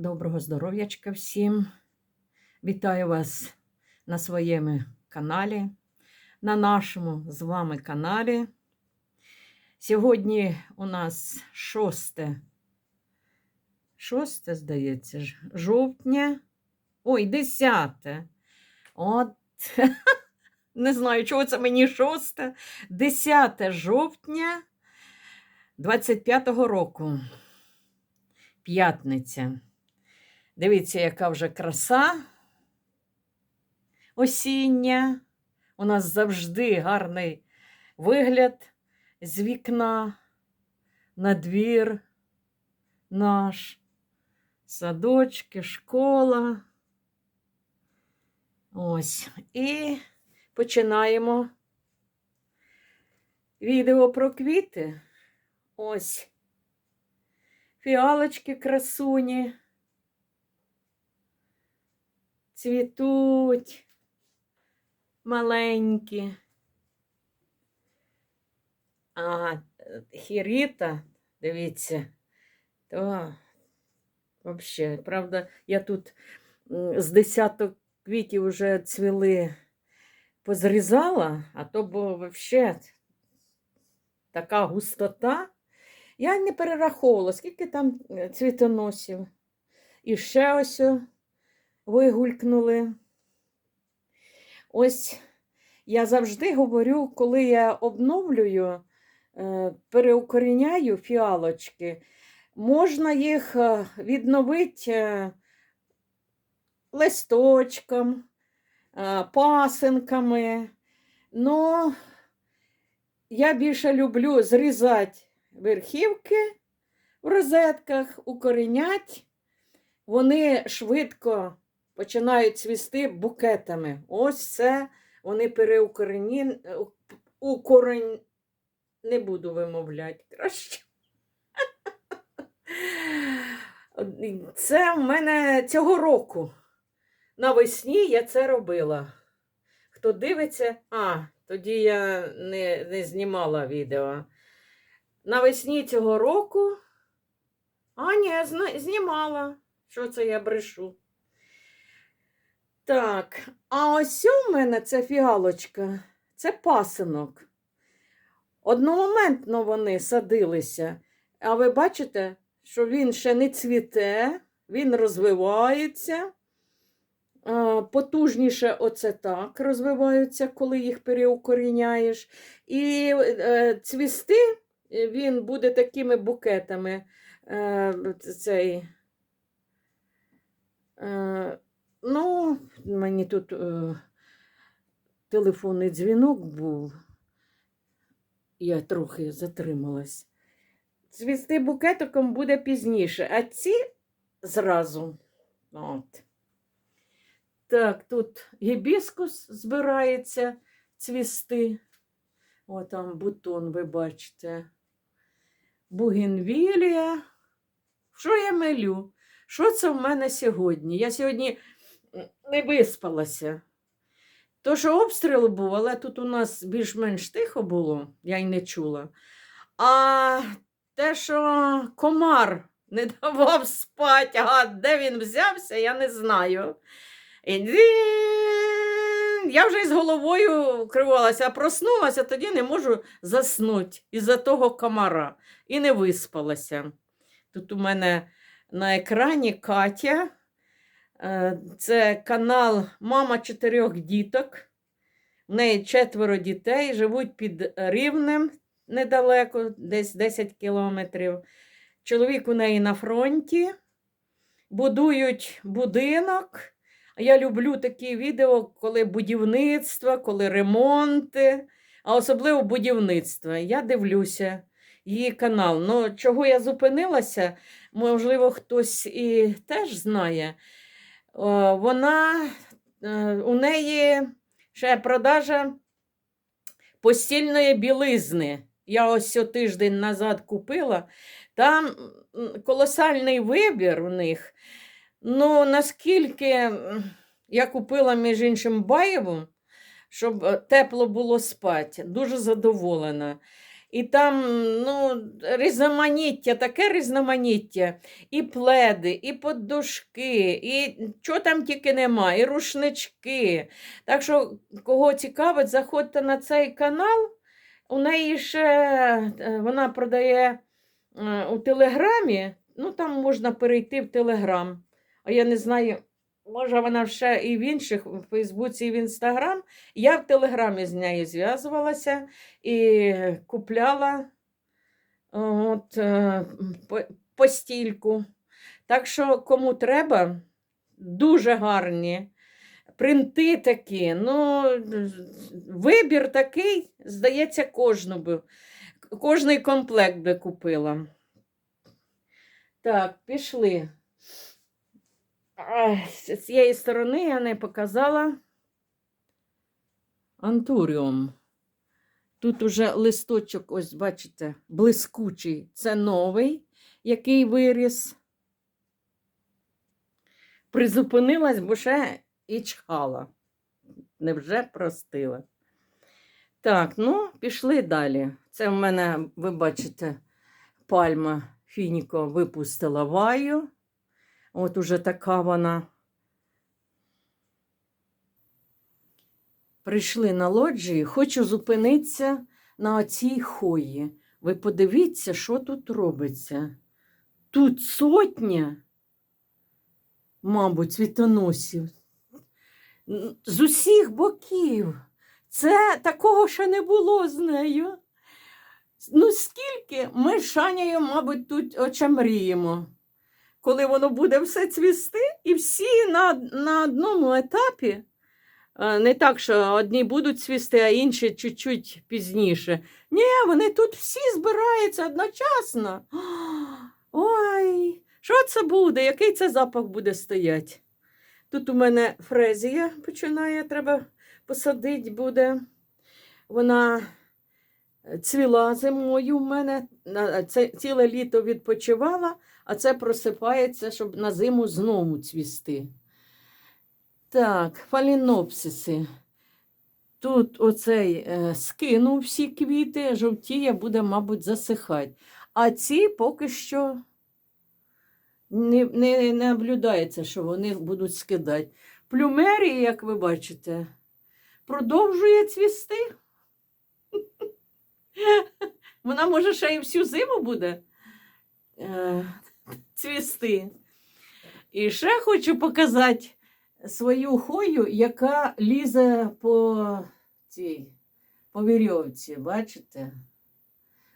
Доброго здоров'ячка всім. Вітаю вас на своєму каналі, на нашому з вами каналі. Сьогодні у нас 6, 6, здається, ж, жовтня. Ой, 10. От, не знаю, чого це мені 6. 10 жовтня 25-го року. П'ятниця. Дивіться, яка вже краса осіння. У нас завжди гарний вигляд з вікна на двір наш, садочки, школа. Ось. І починаємо відео про квіти. Ось. Фіалочки красуні. Цвітуть маленькі. А хіріта, дивіться, то взагалі, правда, я тут з десяток квітів вже цвіли позрізала, а то бо взагалі така густота. Я не перераховувала, скільки там е, цвітоносів. І ще ось вигулькнули. Ось я завжди говорю, коли я обновлюю, е, переукоріняю фіалочки, можна їх е, відновити е, листочком, пасинками. Ну, я більше люблю зрізати верхівки в розетках, укорінять. Вони швидко починають цвісти букетами. Ось це вони переукорені. Укорень... Не буду вимовляти краще. Це в мене цього року. Навесні я це робила. Хто дивиться, а, тоді я не, не знімала відео. Навесні цього року. А, ні, знімала. Що це я брешу? Так, а ось у мене це фіалочка, це пасинок. Одномоментно вони садилися. А ви бачите, що він ще не цвіте, він розвивається. Потужніше оце так розвиваються, коли їх переукоріняєш. І е, цвісти е, він буде такими букетами. Е, цей, ну, мені тут е, телефонний дзвінок був. Я трохи затрималась. Цвісти букетиком буде пізніше, а ці зразу. От. Так, тут гібіскус збирається цвісти. О, там бутон, ви бачите. Бугенвілія. Що я милю? Що це в мене сьогодні? Я сьогодні не виспалася. То, що обстріл був, але тут у нас більш-менш тихо було, я й не чула. А те, що комар не давав спати, а де він взявся, я не знаю. І. Я вже із головою вкривалася, а проснулася, тоді не можу заснути із-за того комара. І не виспалася. Тут у мене на екрані Катя. Е, Це канал Мама чотирьох діток. В неї четверо дітей, живуть під Рівнем недалеко, десь 10 кілометрів. Чоловік у неї на фронті. Будують будинок. Я люблю такі відео, коли будівництво, коли ремонти, а особливо будівництво. Я дивлюся її канал. Ну, чого я зупинилася, можливо, хтось і теж знає. О, Вона е, у неї ще продажа постільної білизни. Я ось тиждень назад купила. Там колосальний вибір у них. Ну, наскільки я купила, між іншим, Баєву, щоб е, тепло було спати, дуже задоволена. І там ну, різноманіття, таке різноманіття. І пледи, і подушки, і чого там тільки нема, і рушнички. Так що, кого цікавить, заходьте на цей канал. У неї ще е, вона продає е, у Телеграмі, ну там можна перейти в Телеграм. А я не знаю, може вона ще і в інших, в Фейсбуці, і в Інстаграм. Я в Телеграмі з нею зв'язувалася і купляла от, е, постільку. Так що, кому треба, дуже гарні. Принти такі, ну, вибір такий, здається, кожну би, кожний комплект би купила. Так, пішли. З цієї сторони я не показала антуріум. Тут уже листочок, ось бачите, блискучий. Це новий, який виріс. Призупинилась, бо ще і чхала. Невже простила. Так, ну, пішли далі. Це в мене, ви бачите, пальма Фініко випустила ваю. От уже така вона. Прийшли на лоджії, хочу зупинитися на оцій хої. Ви подивіться, що тут робиться. Тут сотня, мабуть, світоносів. З усіх боків. Це такого ще не було з нею. Ну, скільки ми з Шаняю, мабуть, тут очамріємо коли воно буде все цвісти, і всі на, на одному етапі, е, не так, що одні будуть цвісти, а інші чуть-чуть пізніше. Ні, вони тут всі збираються одночасно. Ой, що це буде? Який це запах буде стояти? Тут у мене фрезія починає, треба посадити буде. Вона цвіла зимою в мене, ціле літо відпочивала, а це просипається, щоб на зиму знову цвісти. Так, фалінопсиси. Тут оцей е, скинув всі квіти, жовтіє буде, мабуть, засихати. А ці поки що не, не наблюдається, що вони будуть скидати. Плюмерія, як ви бачите, продовжує цвісти. Вона може ще й всю зиму буде е, цвісти. І ще хочу показати свою хою, яка лізе по цій по вірьовці, бачите?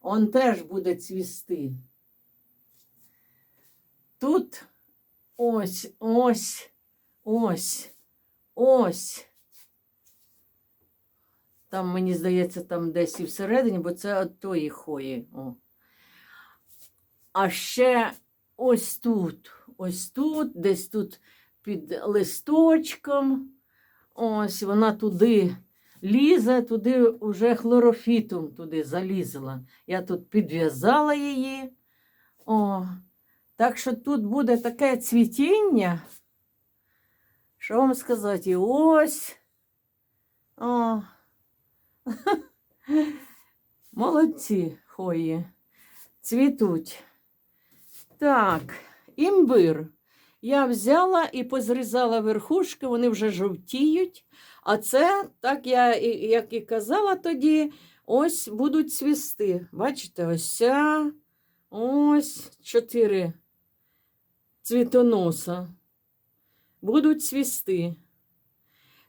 Он теж буде цвісти. Тут ось, ось, ось, ось. Там, мені здається, там десь і всередині, бо це от тої хої. О. А ще ось тут, ось тут, десь тут під листочком. Ось вона туди лізе, туди вже хлорофітом туди залізла. Я тут підв'язала її. О, так що тут буде таке цвітіння. Що вам сказати? Ось. О. Молодці хої. Цвітуть. Так, імбир. Я взяла і позрізала верхушки, вони вже жовтіють. А це, так я, як і казала тоді, ось будуть цвісти. Бачите, ось ось чотири цвітоноса. Будуть цвісти.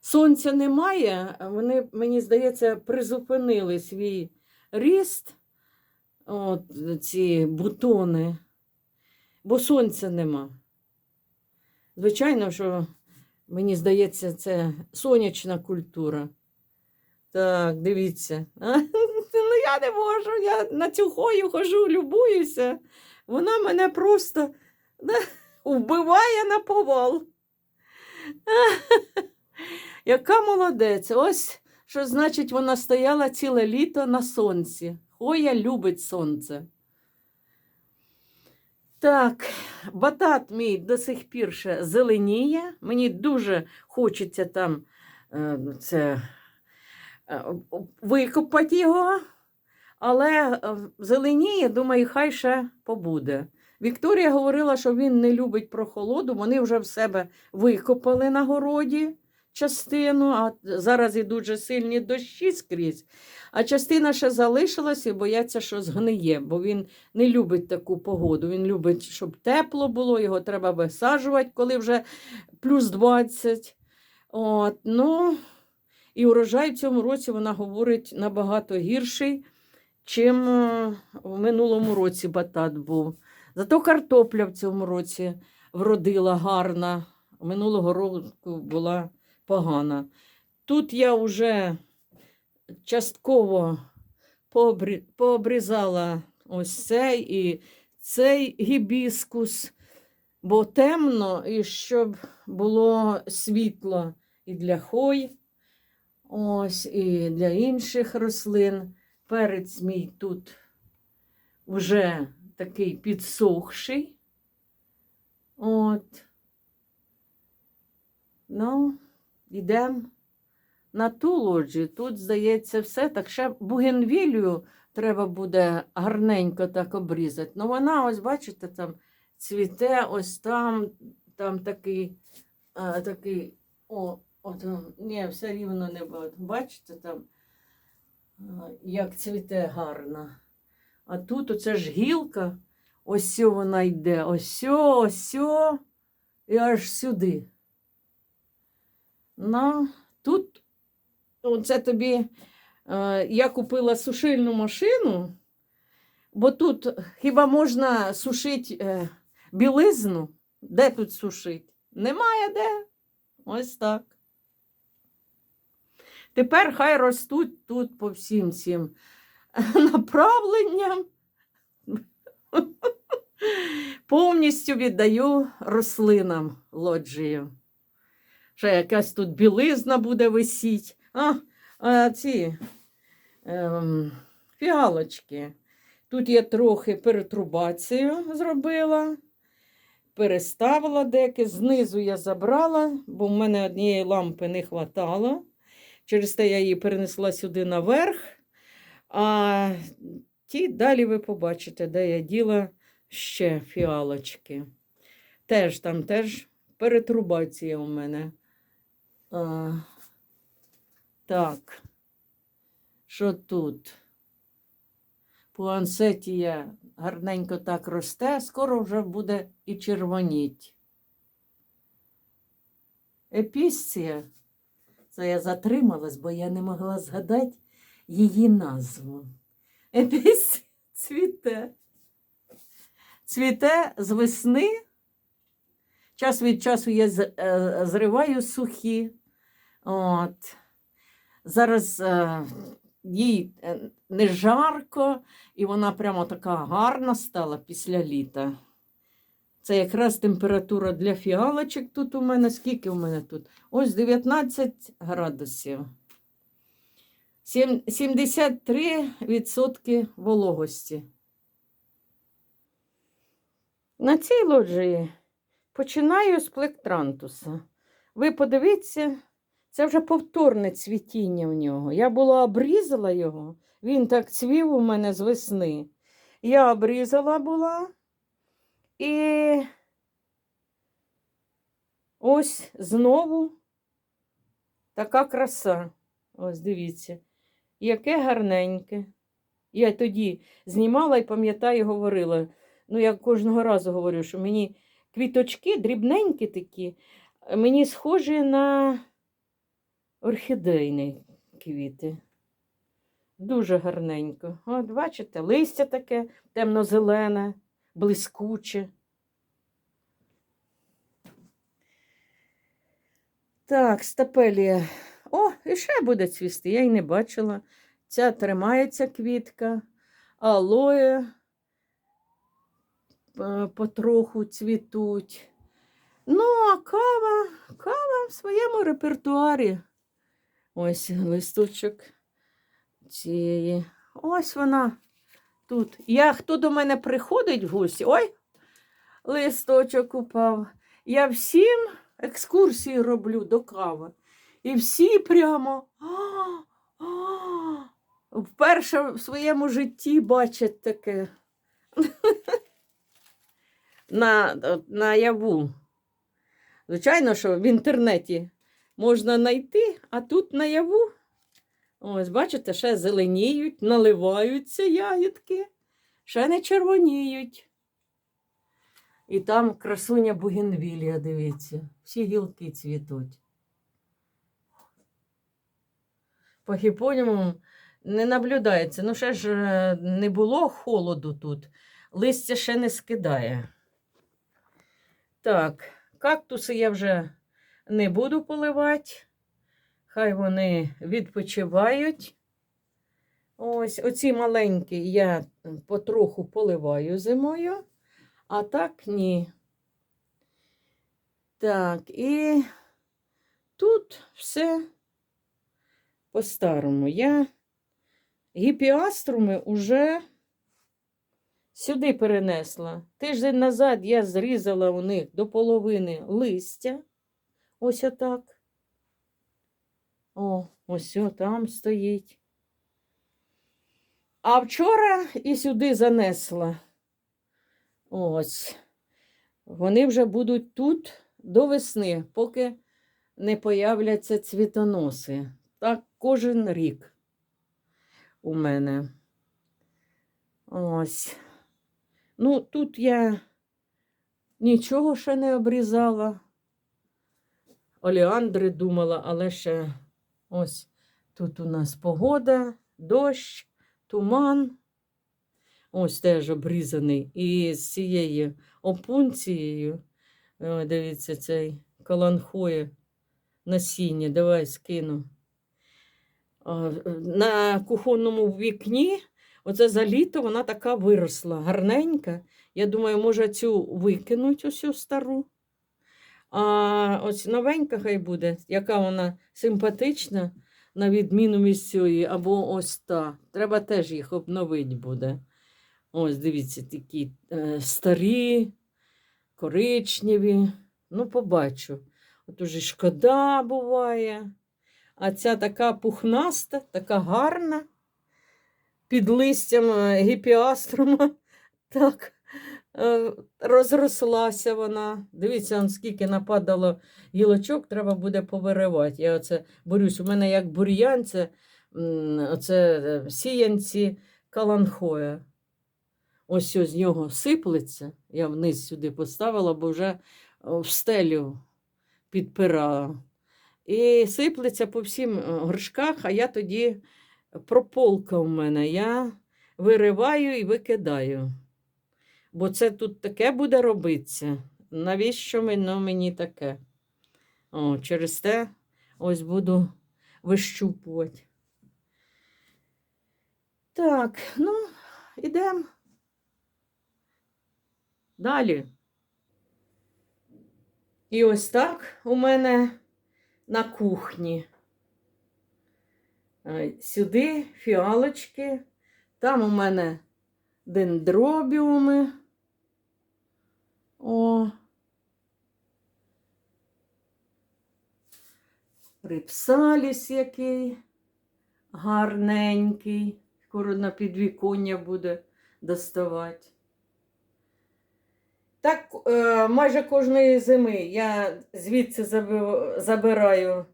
Сонця немає, вони, мені здається, призупинили свій ріст, от ці бутони, бо сонця нема. Звичайно, що мені здається, це сонячна культура. Так, дивіться. А? Ну, я не можу, я на цю хою хожу, любуюся. Вона мене просто вбиває на повал. Яка молодець. Ось що значить, вона стояла ціле літо на сонці. Хоя любить сонце. Так, батат мій до сих пір ще зеленіє. Мені дуже хочеться там е, це, е, викопати його, Але е, зеленіє, думаю, хай ще побуде. Вікторія говорила, що він не любить прохолоду, вони вже в себе викопали на городі частину, а зараз ідуть же сильні дощі скрізь. А частина ще залишилась і бояться, що згниє, бо він не любить таку погоду. Він любить, щоб тепло було, його треба висаджувати, коли вже плюс 20. От, ну, і урожай в цьому році, вона говорить, набагато гірший, чим е, в минулому році батат був. Зато картопля в цьому році вродила гарна, минулого року була погана. Тут я вже частково пообрі- пообрізала ось цей і цей гібіскус, бо темно, і щоб було світло і для хой, ось, і для інших рослин. Перець мій тут вже такий підсохший. От. Ну, йдемо на ту лоджію. Тут, здається, все. Так ще бугенвілію треба буде гарненько так обрізати. Ну, вона, ось, бачите, там цвіте, ось там, там такий, а, такий, о, от, ні, все рівно не бачите. Бачите, там, як цвіте гарно. А тут оце ж гілка, ось вона йде, ось ось і аж сюди. Ну, тут оце тобі е, я купила сушильну машину, бо тут хіба можна сушити е, білизну? Де тут сушити? Немає де. Ось так. Тепер хай ростуть тут по всім цим направленням. Повністю віддаю рослинам лоджію. Ще якась тут білизна буде висіть. А, а ці ем, фіалочки. Тут я трохи перетрубацію зробила, переставила деяке, знизу я забрала, бо в мене однієї лампи не вистачало. Через те я її перенесла сюди наверх. А ті далі ви побачите, де я діла ще фіалочки. Теж там теж перетрубація у мене. А, так. Що тут? Пуансетія гарненько так росте, скоро вже буде і червоніть. Епісція. Це я затрималась, бо я не могла згадати її назву. Епісція цвіте. Цвіте з весни. Час від часу я е, зриваю сухі. От. Зараз е, їй е, не жарко, і вона прямо така гарна стала після літа. Це якраз температура для фіалочок тут у мене. Скільки у мене тут? Ось 19 градусів. 73% вологості. На цій лоджії починаю з плектрантуса. Ви подивіться, це вже повторне цвітіння в нього. Я була обрізала його, він так цвів у мене з весни. Я обрізала була і ось знову така краса. Ось дивіться, яке гарненьке. Я тоді знімала і пам'ятаю, говорила. Ну, я кожного разу говорю, що мені квіточки дрібненькі такі, мені схожі на орхідейні квіти. Дуже гарненько. От, бачите, листя таке темно-зелене, блискуче. Так, стапелія. О, і ще буде цвісти, я й не бачила. Ця тримається квітка, алоє е, потроху цвітуть. Ну, а кава, кава в своєму репертуарі. Ось листочок цієї. Ось вона тут. Я хто до мене приходить в гості, ой, листочок упав. Я всім екскурсії роблю до кави. І всі прямо. А, а, вперше в своєму житті бачать таке. на, наяву. Звичайно, що в інтернеті можна знайти, а тут наяву. Ось, бачите, ще зеленіють, наливаються ягідки, ще не червоніють. І там красуня Бугенвілія, дивіться, всі гілки цвітуть. По гіпонімуму не наблюдається. Ну, ще ж е, не було холоду тут. Листя ще не скидає. Так, кактуси я вже не буду поливати. Хай вони відпочивають. Ось оці маленькі я потроху поливаю зимою, а так ні. Так, і тут все по-старому. Я гіпіаструми уже сюди перенесла. Тиждень назад я зрізала у них до половини листя. Ось отак. О, ось о, там стоїть. А вчора і сюди занесла. Ось. Вони вже будуть тут до весни, поки не появляться цвітоноси. Так кожен рік у мене. Ось. Ну, тут я нічого ще не обрізала. Оліандри думала, але ще ось тут у нас погода, дощ, туман. Ось теж обрізаний. І з цією опунцією, дивіться, цей каланхоє насіння. Давай скину. На кухонному вікні, оце за літо вона така виросла, гарненька. Я думаю, може цю викинуть усю стару. А ось новенька хай буде, яка вона симпатична, на відміну від цієї, або ось та. Треба теж їх обновити буде. Ось, дивіться, такі е, старі, коричневі. Ну, побачу. От уже шкода буває. А ця така пухнаста, така гарна, під листям е, гіпіаструма. Так. Е, розрослася вона. Дивіться, скільки нападало гілочок, треба буде повиривати. Я оце борюсь. У мене як бур'ян, це оце е, сіянці каланхоя. Ось з нього сиплеться. Я вниз сюди поставила, бо вже в стелю підпирала. І сиплеться по всім е, горшках, а я тоді прополка у мене. Я вириваю і викидаю. Бо це тут таке буде робитися. Навіщо воно мені таке? О, через те ось буду вищупувати. Так, ну, ідемо. Далі. І ось так у мене на кухні. Е, Сюди фіалочки, там у мене дендробіуми. О. Рипсаліс який гарненький. Скоро на підвіконня буде доставати. Так, е, майже кожної зими я звідси забираю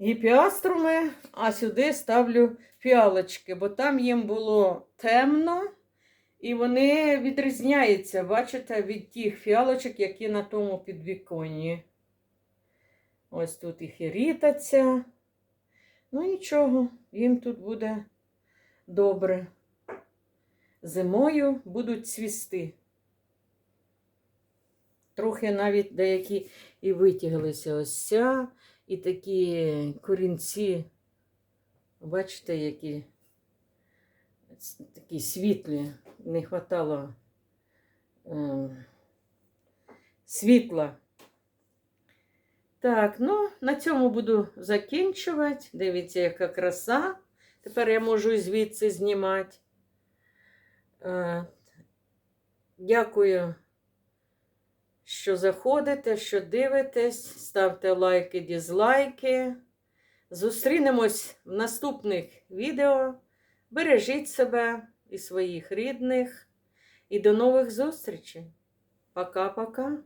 гіпіаструми, а сюди ставлю фіалочки, бо там їм було темно. І вони відрізняються, бачите, від тих фіалочок, які на тому підвіконні. Ось тут їх і рітаться. Ну нічого, їм тут буде добре. Зимою будуть цвісти. Трохи навіть деякі і витяглися ось ця, і такі корінці, бачите, які такі світлі не хватало е, світла. Так, ну, на цьому буду закінчувати. Дивіться, яка краса. Тепер я можу звідси знімати. Е, дякую, що заходите, що дивитесь. Ставте лайки, дізлайки. Зустрінемось в наступних відео. Бережіть себе і своїх рідних. І до нових зустрічей. Пока-пока.